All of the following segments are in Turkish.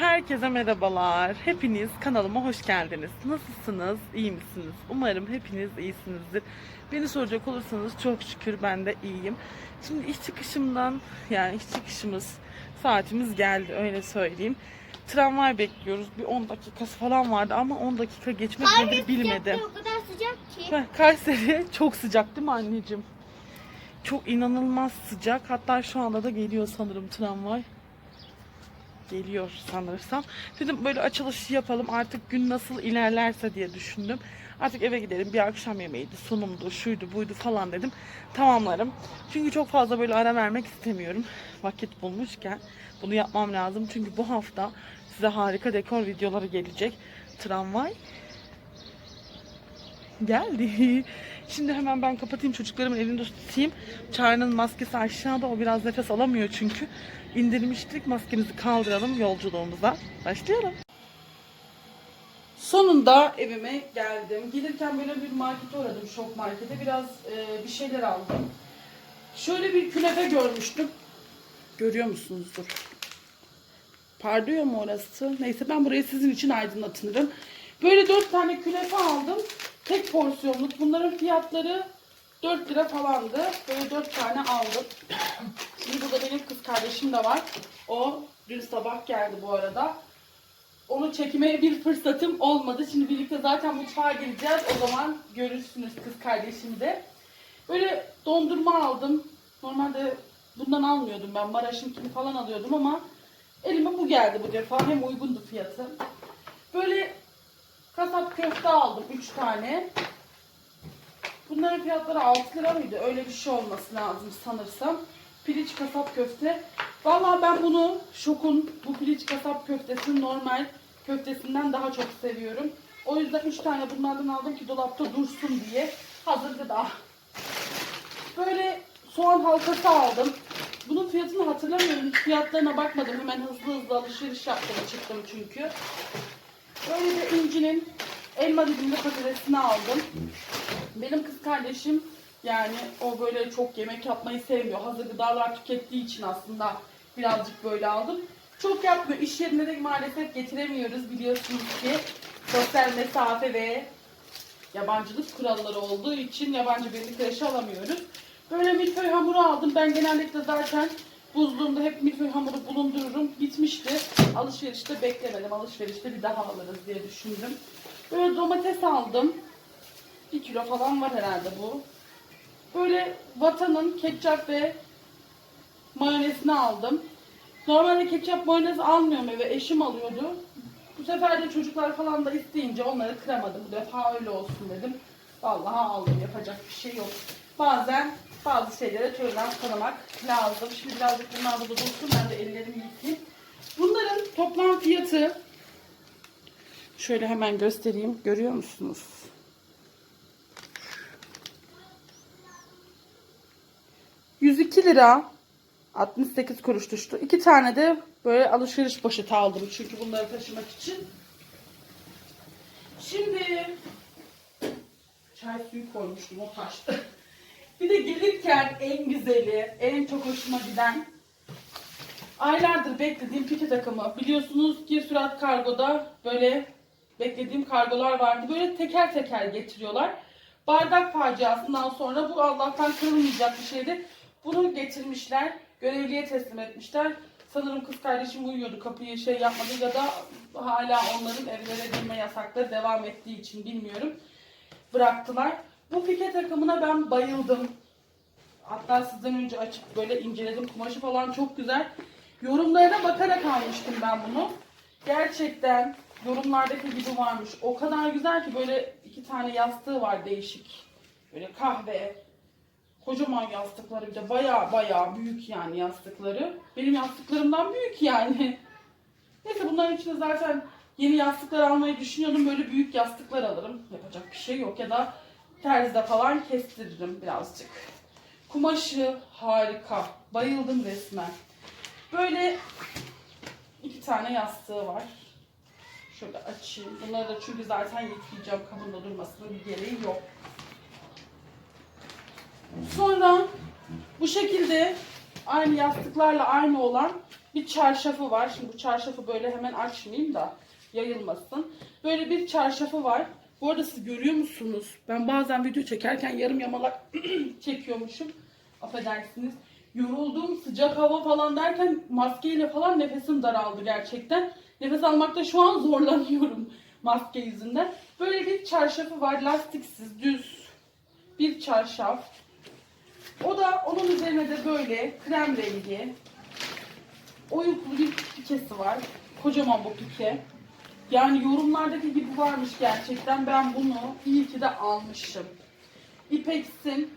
Herkese merhabalar. Hepiniz kanalıma hoş geldiniz. Nasılsınız? İyi misiniz? Umarım hepiniz iyisinizdir. Beni soracak olursanız çok şükür ben de iyiyim. Şimdi iş çıkışımdan yani iş çıkışımız saatimiz geldi öyle söyleyeyim. Tramvay bekliyoruz. Bir 10 dakikası falan vardı ama 10 dakika geçmek nedir bilmedim. O kadar sıcak ki. Heh, Kayseri çok sıcak değil mi anneciğim? Çok inanılmaz sıcak. Hatta şu anda da geliyor sanırım tramvay. Geliyor sanırsam. Dedim böyle açılışı yapalım artık gün nasıl ilerlerse diye düşündüm. Artık eve gidelim bir akşam yemeğiydi, sunumdu, şuydu buydu falan dedim. Tamamlarım. Çünkü çok fazla böyle ara vermek istemiyorum. Vakit bulmuşken bunu yapmam lazım. Çünkü bu hafta size harika dekor videoları gelecek. Tramvay geldi. Şimdi hemen ben kapatayım çocuklarımın elinde tutayım. Çağrı'nın maskesi aşağıda o biraz nefes alamıyor çünkü. İndirmiştik maskemizi kaldıralım yolculuğumuza. Başlayalım. Sonunda evime geldim. Gelirken böyle bir markete uğradım şok markete. Biraz e, bir şeyler aldım. Şöyle bir künefe görmüştüm. Görüyor musunuzdur? Parlıyor mu orası? Neyse ben burayı sizin için aydınlatırım. Böyle dört tane künefe aldım. Tek porsiyonluk. Bunların fiyatları 4 lira falandı. Böyle 4 tane aldım. Şimdi burada benim kız kardeşim de var. O dün sabah geldi bu arada. Onu çekmeye bir fırsatım olmadı. Şimdi birlikte zaten mutfağa gireceğiz. O zaman görürsünüz kız kardeşimi de. Böyle dondurma aldım. Normalde bundan almıyordum ben. Maraş'ınkini falan alıyordum ama elime bu geldi bu defa. Hem uygundu fiyatı. Böyle kasap köfte aldım 3 tane. Bunların fiyatları 6 lira mıydı? Öyle bir şey olması lazım sanırsam. Piliç kasap köfte. Vallahi ben bunu şokun bu piliç kasap köftesini normal köftesinden daha çok seviyorum. O yüzden 3 tane bunlardan aldım ki dolapta dursun diye. Hazır gıda. Böyle soğan halkası aldım. Bunun fiyatını hatırlamıyorum. Fiyatlarına bakmadım. Hemen hızlı hızlı alışveriş yaptım çıktım çünkü. Böyle de incinin elma dilimli patatesini aldım. Benim kız kardeşim yani o böyle çok yemek yapmayı sevmiyor. Hazır gıdalar tükettiği için aslında birazcık böyle aldım. Çok yapmıyor. İş yerine de maalesef getiremiyoruz biliyorsunuz ki. Sosyal mesafe ve yabancılık kuralları olduğu için yabancı birini kreşe alamıyoruz. Böyle milföy hamuru aldım. Ben genellikle zaten buzluğumda hep milföy hamuru bulundururum. Bitmişti. Alışverişte beklemedim. Alışverişte bir daha alırız diye düşündüm. Böyle domates aldım. Bir kilo falan var herhalde bu. Böyle vatanın ketçap ve mayonezini aldım. Normalde ketçap mayonez almıyorum eve. Eşim alıyordu. Bu sefer de çocuklar falan da isteyince onları kıramadım. Bu defa öyle olsun dedim. Vallahi aldım. Yapacak bir şey yok. Bazen bazı şeylere tolerans tanımak lazım. Şimdi birazcık bunlar burada dursun. Ben de ellerimi yıkayayım. Bunların toplam fiyatı şöyle hemen göstereyim. Görüyor musunuz? ...102 lira 68 kuruş düştü. İki tane de böyle alışveriş poşeti aldım. Çünkü bunları taşımak için. Şimdi... Çay suyu koymuştum o taştı. Bir de gelirken en güzeli, en çok hoşuma giden aylardır beklediğim pike takımı. Biliyorsunuz ki Sürat Kargo'da böyle beklediğim kargolar vardı. Böyle teker teker getiriyorlar. Bardak faciasından sonra bu Allah'tan kırılmayacak bir şeydi. Bunu getirmişler. Görevliye teslim etmişler. Sanırım kız kardeşim uyuyordu. Kapıyı şey yapmadı ya da hala onların evlere girme yasakları devam ettiği için bilmiyorum. Bıraktılar. Bu pike takımına ben bayıldım. Hatta sizden önce açıp böyle inceledim. Kumaşı falan çok güzel. Yorumlarına bakarak almıştım ben bunu. Gerçekten yorumlardaki gibi varmış. O kadar güzel ki böyle iki tane yastığı var değişik. Böyle kahve. Kocaman yastıkları bir de baya baya büyük yani yastıkları. Benim yastıklarımdan büyük yani. Neyse bunların içinde zaten yeni yastıklar almayı düşünüyordum. Böyle büyük yastıklar alırım. Yapacak bir şey yok ya da terzide falan kestiririm birazcık. Kumaşı harika. Bayıldım resmen. Böyle iki tane yastığı var. Şöyle açayım. Bunları da çünkü zaten yıkayacağım. Kabında durmasının bir gereği yok. Sonra bu şekilde aynı yastıklarla aynı olan Bir çarşafı var. Şimdi bu çarşafı böyle hemen açmayayım da yayılmasın. Böyle bir çarşafı var. Bu arada siz görüyor musunuz? Ben bazen video çekerken yarım yamalak çekiyormuşum. Affedersiniz. Yoruldum, sıcak hava falan derken maskeyle falan nefesim daraldı gerçekten. Nefes almakta şu an zorlanıyorum maske yüzünden. Böyle bir çarşafı var, lastiksiz, düz bir çarşaf. O da onun üzerine de böyle krem rengi oyuklu bir pikesi var. Kocaman bu pike. Yani yorumlardaki gibi varmış gerçekten. Ben bunu iyi ki de almışım. İpex'in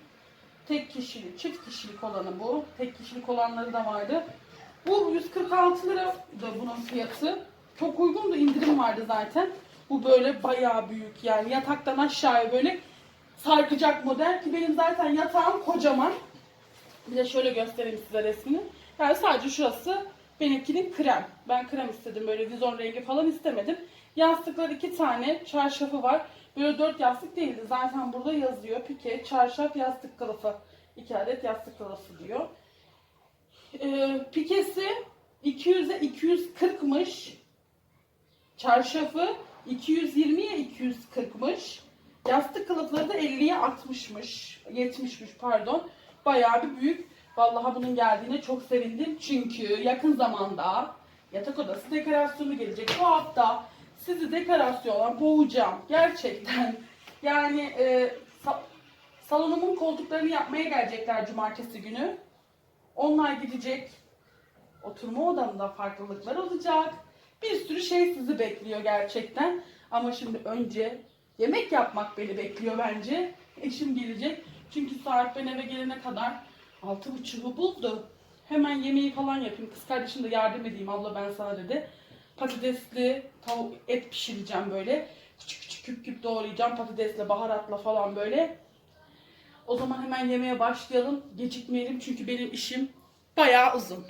tek kişilik, çift kişilik olanı bu. Tek kişilik olanları da vardı. Bu 146 lira da bunun fiyatı. Çok uygun da indirim vardı zaten. Bu böyle bayağı büyük yani yataktan aşağıya böyle sarkacak model ki benim zaten yatağım kocaman. Bir de şöyle göstereyim size resmini. Yani sadece şurası benimkinin krem. Ben krem istedim böyle vizon rengi falan istemedim. Yastıklar iki tane, çarşafı var. Böyle dört yastık değildi. Zaten burada yazıyor. Pike, çarşaf, yastık kılıfı. İki adet yastık kılıfı diyor. Ee, pikesi 200'e 240'mış. Çarşafı 220'ye 240'mış. Yastık kılıfları da 50'ye 60'mış. 70'miş pardon. Bayağı bir büyük. Vallahi bunun geldiğine çok sevindim. Çünkü yakın zamanda yatak odası dekorasyonu gelecek. Bu hafta sizi dekorasyona boğacağım. Gerçekten. Yani e, sa- salonumun koltuklarını yapmaya gelecekler cumartesi günü. Onlar gidecek. Oturma odamda farklılıklar olacak. Bir sürü şey sizi bekliyor gerçekten. Ama şimdi önce yemek yapmak beni bekliyor bence. Eşim gelecek. Çünkü saat ben eve gelene kadar altı buçuğu buldu. Hemen yemeği falan yapayım. Kız kardeşim de yardım edeyim abla ben sana dedi. Patatesli tavuk et pişireceğim böyle. Küçük küçük küp küp doğrayacağım patatesle baharatla falan böyle. O zaman hemen yemeğe başlayalım. Gecikmeyelim çünkü benim işim bayağı uzun.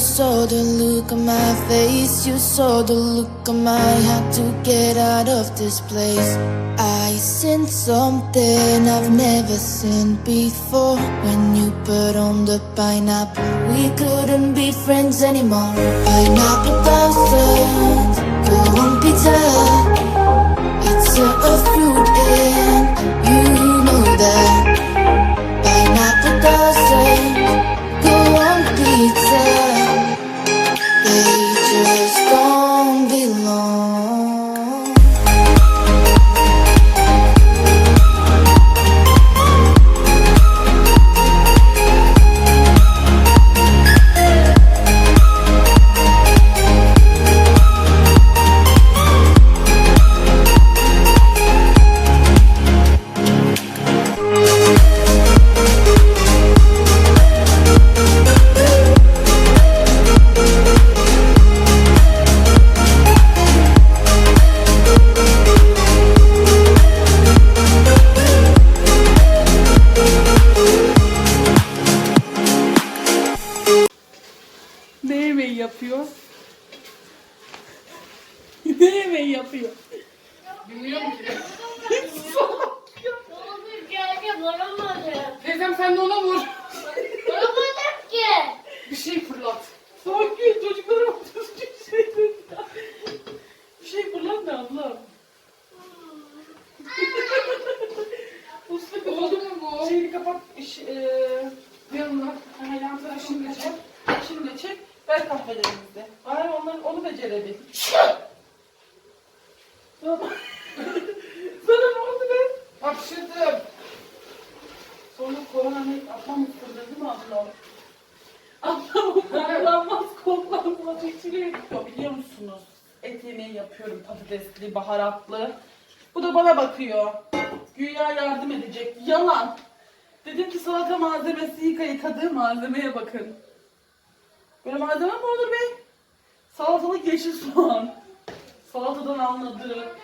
Saw the look on my face, you saw the look on my had to get out of this place. I seen something I've never seen before. When you put on the pineapple, we couldn't be friends anymore. Pineapple thousand, go on pizza. It's a, a fruit and you know that. Pineapple doesn't Şeyini kapat. Iş, eee yanına. Ha, yan tarafını da çek. Şimdi çek. Ver kahvelerimizi. Ay onlar, onu becerebil. Sana ne oldu be? Hapşırdım. Sonra korona ne atmam ısırdı değil mi abla? Ablam koklanmaz koklanmaz içine yapıyor biliyor musunuz? Et yemeği yapıyorum patatesli, baharatlı. Bu da bana bakıyor. Güya yardım edecek. Yalan. Dedim ki salata malzemesi yıka yıkadığı malzemeye bakın. Böyle malzeme mi olur be? Salatalık yeşil soğan. Salatadan anladı.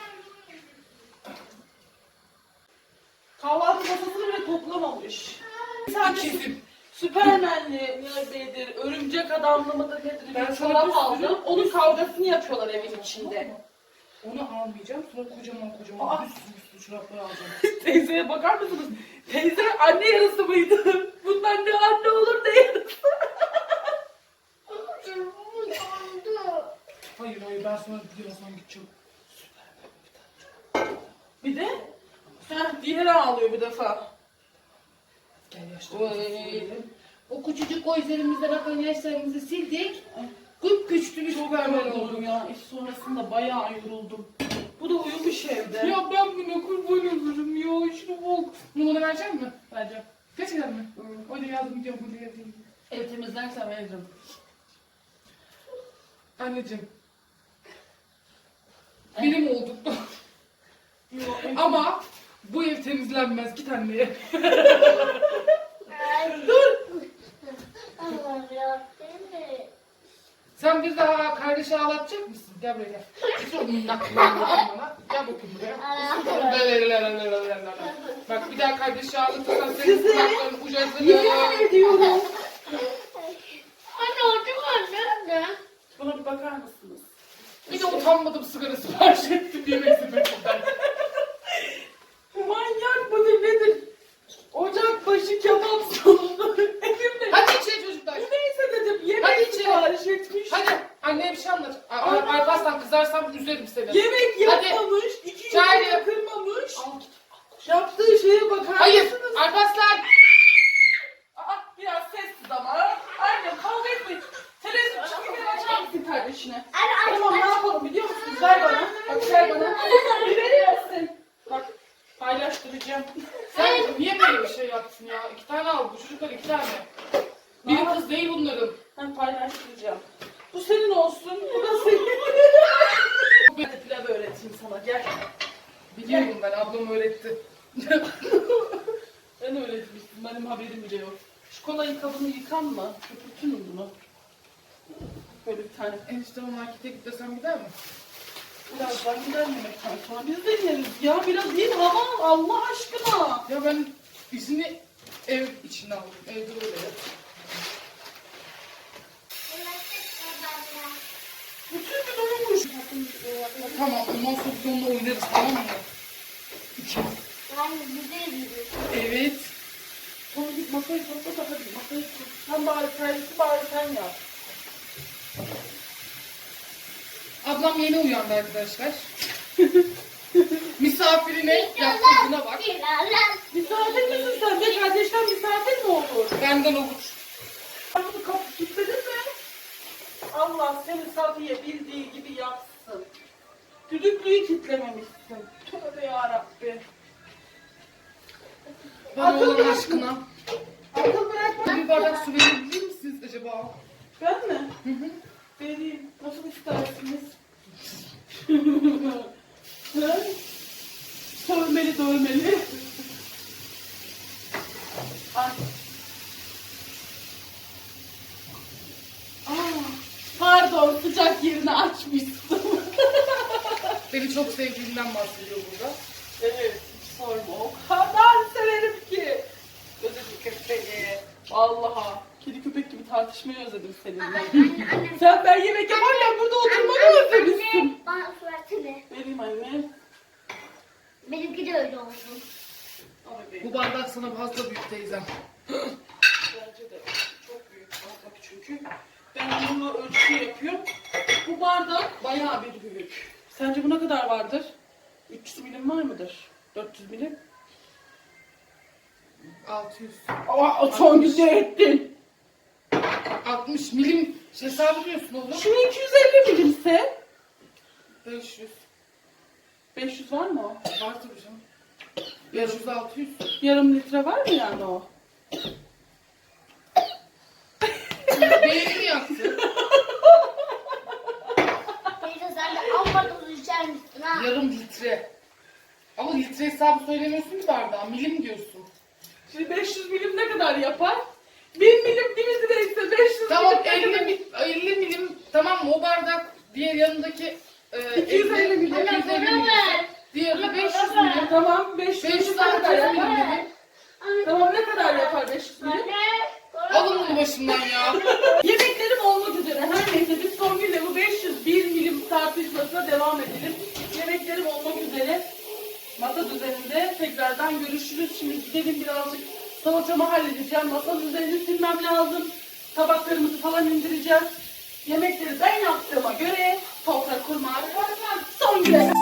Kahvaltı masasını bile toplamamış. Bir tanesi Süpermenli nedir, örümcek adamlı mıdır nedir Ben bir çorap aldım. Onun kavgasını yapıyorlar evin içinde. Onu almayacağım. Sonra kocaman kocaman Aa. bir sürü şu çorapları alacağım. Teyzeye bakar mısınız? Teyze anne yarısı mıydı? Bundan ne anne olur ne yarısı. Hayır hayır ben sonra birazdan gideceğim. Bir de? Heh, diğeri ağlıyor bir defa. Gel yaşlı. O küçücük o üzerimizden akan yaşlarımızı sildik. Güp güçlü bir Çok süpermen hemen oldum. oldum ya. İş sonrasında bayağı yoruldum. Bu da uyumuş evde. Ya ben buna kurban olurum ya. Şunu bak. Numara verecek mi? Vereceğim. Gerçekten mi? O da yazdım gidiyorum buraya yazayım. Ev temizlersen veririm. Anneciğim. Benim olduk. Ama bu ev temizlenmez. Git anneye. Allah'ım ya. Sen bir daha kardeşi ağlatacak mısın? Gel buraya gel. Minnak bana. Gel bakayım buraya. Bak bir daha kardeşi ağlatırsan senin kulakların ucazını... ediyorum. Anne orada var nerede? Buna bir bakar mısınız? Bir de utanmadım sigara sipariş ettim yemek sepetinden. Manyak mıdır nedir? Ocakbaşı kebap salonu evimde. Hadi içeri çocuklar. Neyse dedim yemek içeri. sipariş etmiş. Hadi anneye bir şey anlat. A- a- Alparslan kızarsam üzerim seni. Yemek Hadi. yapmamış, iki Çay yumurta yap. kırmamış. Yaptığı şeye bakar Hayır. mısınız? Alparslan. Aa, biraz sessiz ama. Annem kavga etmeyin. Televizyon çekimleri açar mısın kardeşine? Tamam ne yapalım biliyor musunuz? Ver bana. Bak ver bana. Bir veriyorsun. Bak paylaştıracağım. Sen niye böyle bir şey yaptın ya? İki tane al. Bu çocuklar iki tane. Biri kız değil bunların. Ben paylaştıracağım. Bu senin olsun. Bu da senin. Ben de pilav öğreteyim sana. Gel. Biliyorum ben. Ablam öğretti. Ben öğretmiştim. Benim haberim bile yok. Şu kolayı kabını yıkan mı? Köpürtün mü bunu? Böyle bir tane. Enişte markete git desem gider mi? Birazdan gider yemekten sonra. Biz de yeriz ya. Biraz yiyin hava al Allah aşkına. Ya ben izini ev içine aldım. Evde öyle yap. Bütün gün uyumuş. Tamam ondan sonra biz onunla oynarız tamam mı? Yani bize gidiyor. Evet. Sonra git masayı topla da masayı topla. Sen bari servisi bari sen yap. Ablam yeni uyandı arkadaşlar. Misafirine yaptığına bak. Misafir misin sen? Be kardeşten misafir mi olur? Benden olur. Sen bunu kapı kilitledin mi? Allah seni Safiye bildiği gibi yapsın. Düdüklüyü kilitlememişsin. Tövbe yarabbi. Bana Akıl olan bırakma. aşkına. Akıl bırakma. Bir bardak su verebilir misiniz acaba? Ben mi? Hı hı. Vereyim. Nasıl istersiniz? Ha? Sövmeli dövmeli. Ay. Aa, pardon sıcak yerini açmıştım. Beni çok sevdiğinden bahsediyor burada. evet hiç sorma o kadar severim ki. Özledim köpeği. Vallahi. Kedi köpek tartışmayı özledim seninle. Anne anne. Sen ben yemek yaparken burada oturmayı özlemişsin. Anne bana su versene. Vereyim anne. Benimki de öyle oldu. Bu bardak sana fazla büyük teyzem. Bence de çok büyük bardak çünkü. Ben bununla ölçü yapıyorum. Bu bardak bayağı bir büyük. Sence bu ne kadar vardır? 300 milim var mıdır? 400 milim? 600. Aa, son günde ettin. 60 milim hesabı diyorsun oğlum. Şu 250 milimse 500. 500 var mı o? Var tabii canım. 500 600. Yarım litre var mı yani o? Beynimi yaktı. Teyze sen de amma tuz içer misin ha? Yarım litre. Ama litre hesabı söylemiyorsun ki bardağa. Milim diyorsun. Şimdi 500 milim ne kadar yapar? 1000 milim 1 litre ise 500 Tamam milim ne 50, kadar? mi- 50 milim tamam? O bardak diğer yanındaki e, 250 milim. Anne 250 bana milim. Diğeri 500 bana ver. milim. Tamam 500 milim 500 ne kadar 600 yapar? milim. Anne, Tamam ne kadar yapar 500 milim? Alın bunu başımdan ya. Yemeklerim olmak üzere. Her neyse biz son günde bu 501 milim tartışmasına devam edelim. Yemeklerim olmak üzere. Masa düzeninde tekrardan görüşürüz. Şimdi gidelim birazcık salatamı halledeceğim. Masanın üzerini silmem lazım. Tabaklarımızı falan indireceğim. Yemekleri ben yaptığıma göre Toprak kurma. Son güle.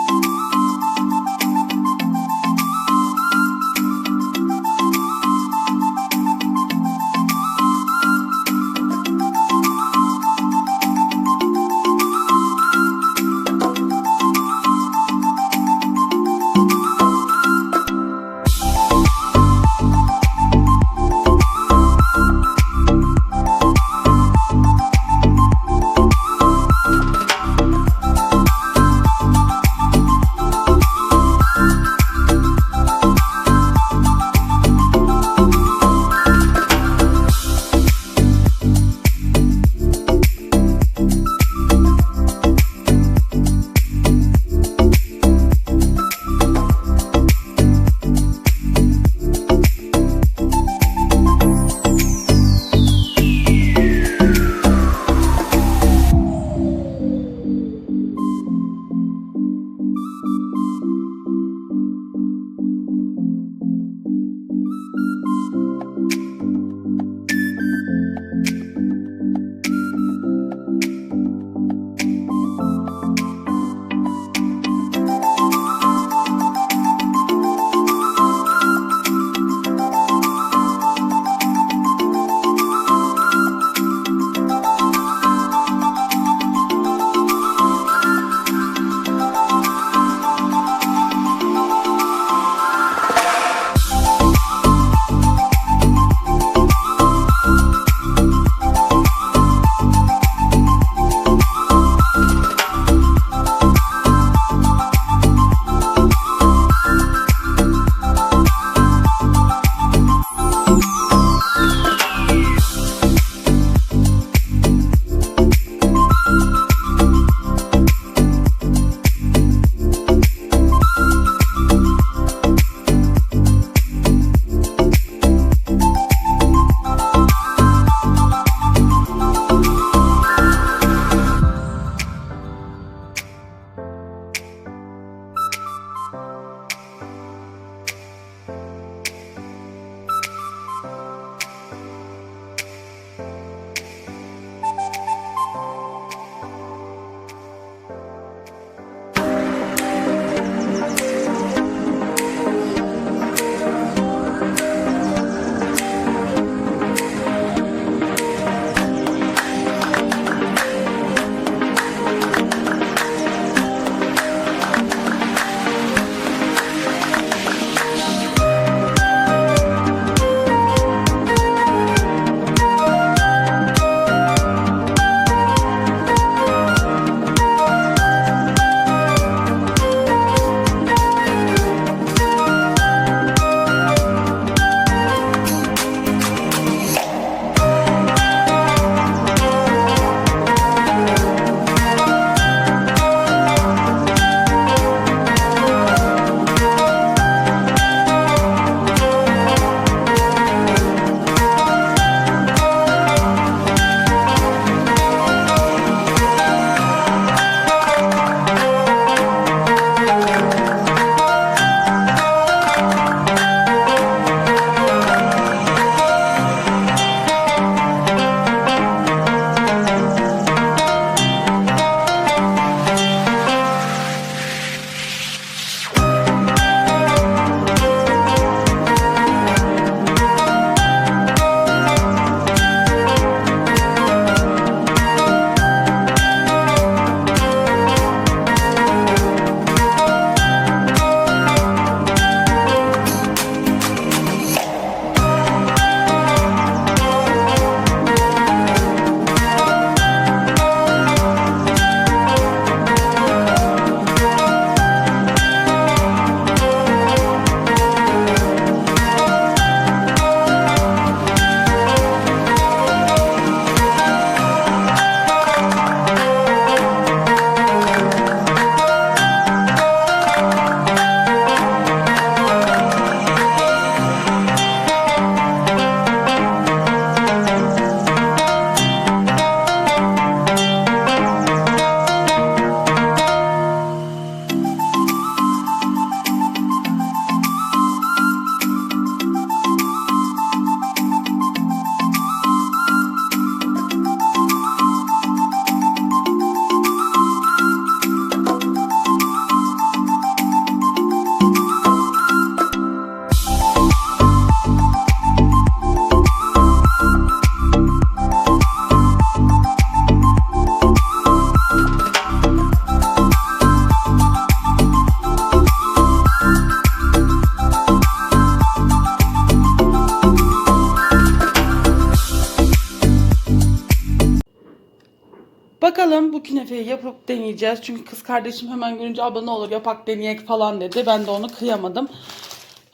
Yapıp deneyeceğiz. Çünkü kız kardeşim hemen görünce abla ne olur yapak deneyek falan dedi. Ben de onu kıyamadım.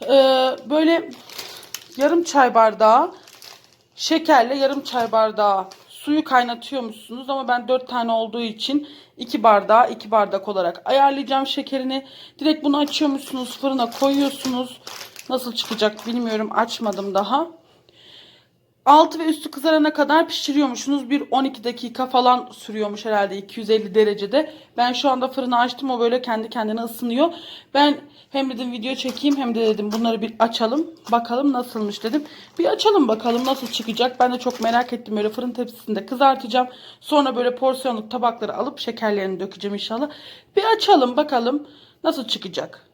Ee, böyle yarım çay bardağı şekerle yarım çay bardağı suyu kaynatıyormuşsunuz ama ben 4 tane olduğu için 2 bardağı 2 bardak olarak ayarlayacağım şekerini. Direkt bunu açıyormuşsunuz fırına koyuyorsunuz. Nasıl çıkacak bilmiyorum açmadım daha. Altı ve üstü kızarana kadar pişiriyormuşsunuz. Bir 12 dakika falan sürüyormuş herhalde 250 derecede. Ben şu anda fırını açtım o böyle kendi kendine ısınıyor. Ben hem dedim video çekeyim hem de dedim bunları bir açalım. Bakalım nasılmış dedim. Bir açalım bakalım nasıl çıkacak. Ben de çok merak ettim böyle fırın tepsisinde kızartacağım. Sonra böyle porsiyonluk tabakları alıp şekerlerini dökeceğim inşallah. Bir açalım bakalım nasıl çıkacak.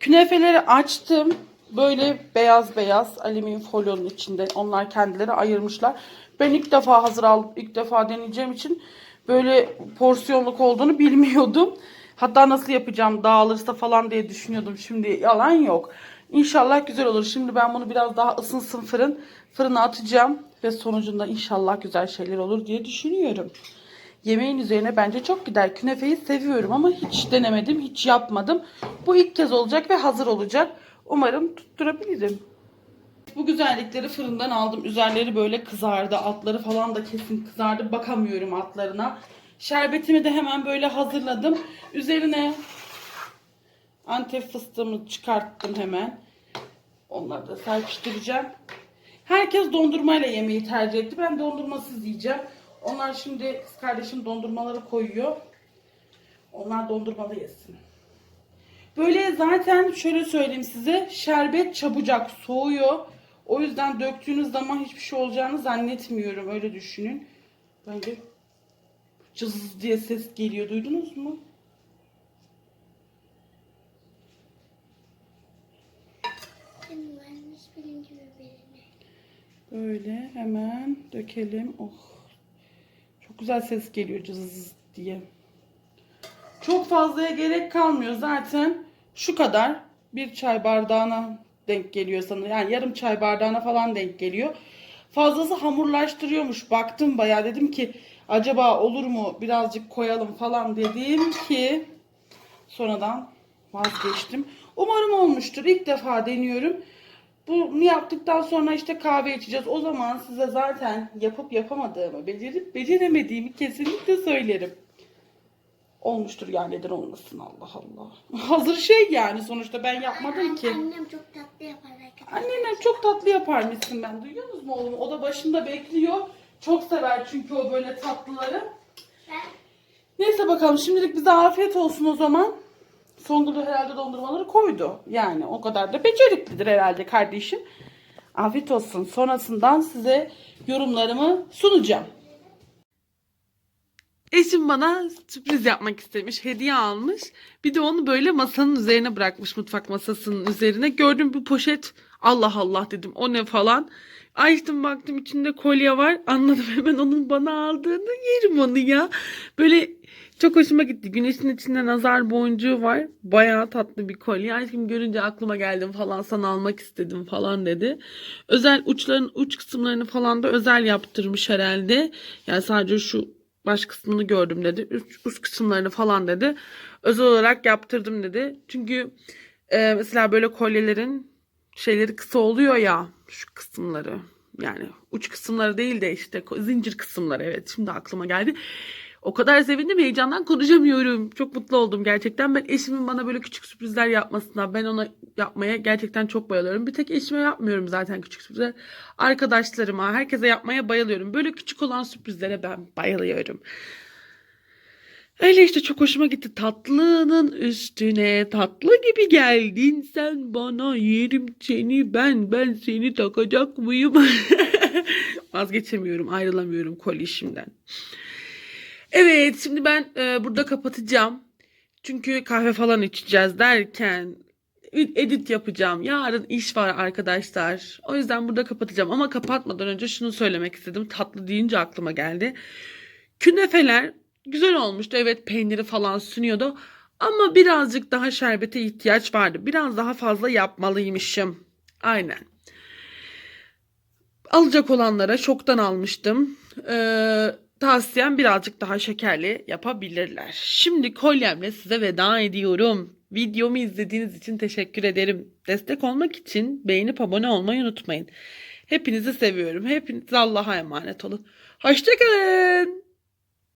Künefeleri açtım. Böyle beyaz beyaz alüminyum folyonun içinde. Onlar kendileri ayırmışlar. Ben ilk defa hazır alıp ilk defa deneyeceğim için böyle porsiyonluk olduğunu bilmiyordum. Hatta nasıl yapacağım dağılırsa falan diye düşünüyordum. Şimdi yalan yok. İnşallah güzel olur. Şimdi ben bunu biraz daha ısınsın fırın. Fırına atacağım ve sonucunda inşallah güzel şeyler olur diye düşünüyorum. Yemeğin üzerine bence çok gider. Künefeyi seviyorum ama hiç denemedim, hiç yapmadım. Bu ilk kez olacak ve hazır olacak. Umarım tutturabilirim. Bu güzellikleri fırından aldım. Üzerleri böyle kızardı. Altları falan da kesin kızardı. Bakamıyorum altlarına. Şerbetimi de hemen böyle hazırladım. Üzerine antep fıstığımı çıkarttım hemen. Onları da serpiştireceğim. Herkes dondurmayla yemeği tercih etti. Ben dondurmasız yiyeceğim. Onlar şimdi kız kardeşim dondurmaları koyuyor. Onlar dondurmalı yesin. Böyle zaten şöyle söyleyeyim size şerbet çabucak soğuyor. O yüzden döktüğünüz zaman hiçbir şey olacağını zannetmiyorum. Öyle düşünün. Bence cız diye ses geliyor. Duydunuz mu? Böyle hemen dökelim. Oh. Çok güzel ses geliyor cız diye. Çok fazlaya gerek kalmıyor zaten. Şu kadar bir çay bardağına denk geliyor sanırım. Yani yarım çay bardağına falan denk geliyor. Fazlası hamurlaştırıyormuş. Baktım bayağı dedim ki acaba olur mu birazcık koyalım falan dedim ki sonradan vazgeçtim. Umarım olmuştur. İlk defa deniyorum. Bunu yaptıktan sonra işte kahve içeceğiz. O zaman size zaten yapıp yapamadığımı, becerip beceremediğimi kesinlikle söylerim. Olmuştur yani neden olmasın Allah Allah. Hazır şey yani sonuçta ben yapmadım ki. Annem çok tatlı yapar arkadaşlar. Annenem çok tatlı yapar mısın ben. Duyuyorsunuz mu oğlum? O da başında bekliyor. Çok sever çünkü o böyle tatlıları. Ben Neyse bakalım şimdilik bize afiyet olsun o zaman. Songül de herhalde dondurmaları koydu. Yani o kadar da beceriklidir herhalde kardeşim. Afiyet olsun. Sonrasından size yorumlarımı sunacağım. Eşim bana sürpriz yapmak istemiş. Hediye almış. Bir de onu böyle masanın üzerine bırakmış. Mutfak masasının üzerine. Gördüm bir poşet. Allah Allah dedim. O ne falan. Açtım baktım içinde kolye var. Anladım hemen onun bana aldığını. Yerim onu ya. Böyle çok hoşuma gitti. Güneşin içinde nazar boncuğu var. Bayağı tatlı bir kolye. Aşkım görünce aklıma geldim falan sana almak istedim falan dedi. Özel uçların uç kısımlarını falan da özel yaptırmış herhalde. Yani sadece şu baş kısmını gördüm dedi. Üst, üst kısımlarını falan dedi. Özel olarak yaptırdım dedi. Çünkü e, mesela böyle kolyelerin şeyleri kısa oluyor ya şu kısımları. Yani uç kısımları değil de işte zincir kısımları evet şimdi aklıma geldi. O kadar sevindim heyecandan konuşamıyorum. Çok mutlu oldum gerçekten. Ben eşimin bana böyle küçük sürprizler yapmasına, ben ona yapmaya gerçekten çok bayılıyorum. Bir tek eşime yapmıyorum zaten küçük sürprizler. Arkadaşlarıma, herkese yapmaya bayılıyorum. Böyle küçük olan sürprizlere ben bayılıyorum. Öyle işte çok hoşuma gitti. Tatlının üstüne tatlı gibi geldin sen bana yerim seni ben ben seni takacak mıyım? Vazgeçemiyorum ayrılamıyorum koli işimden. Evet şimdi ben e, burada kapatacağım. Çünkü kahve falan içeceğiz derken edit yapacağım. Yarın iş var arkadaşlar. O yüzden burada kapatacağım. Ama kapatmadan önce şunu söylemek istedim. Tatlı deyince aklıma geldi. Künefeler güzel olmuştu. Evet peyniri falan sünüyordu. Ama birazcık daha şerbete ihtiyaç vardı. Biraz daha fazla yapmalıymışım. Aynen. Alacak olanlara şoktan almıştım. Ee, tavsiyem birazcık daha şekerli yapabilirler. Şimdi kolyemle size veda ediyorum. Videomu izlediğiniz için teşekkür ederim. Destek olmak için beğenip abone olmayı unutmayın. Hepinizi seviyorum. Hepiniz Allah'a emanet olun. Hoşçakalın.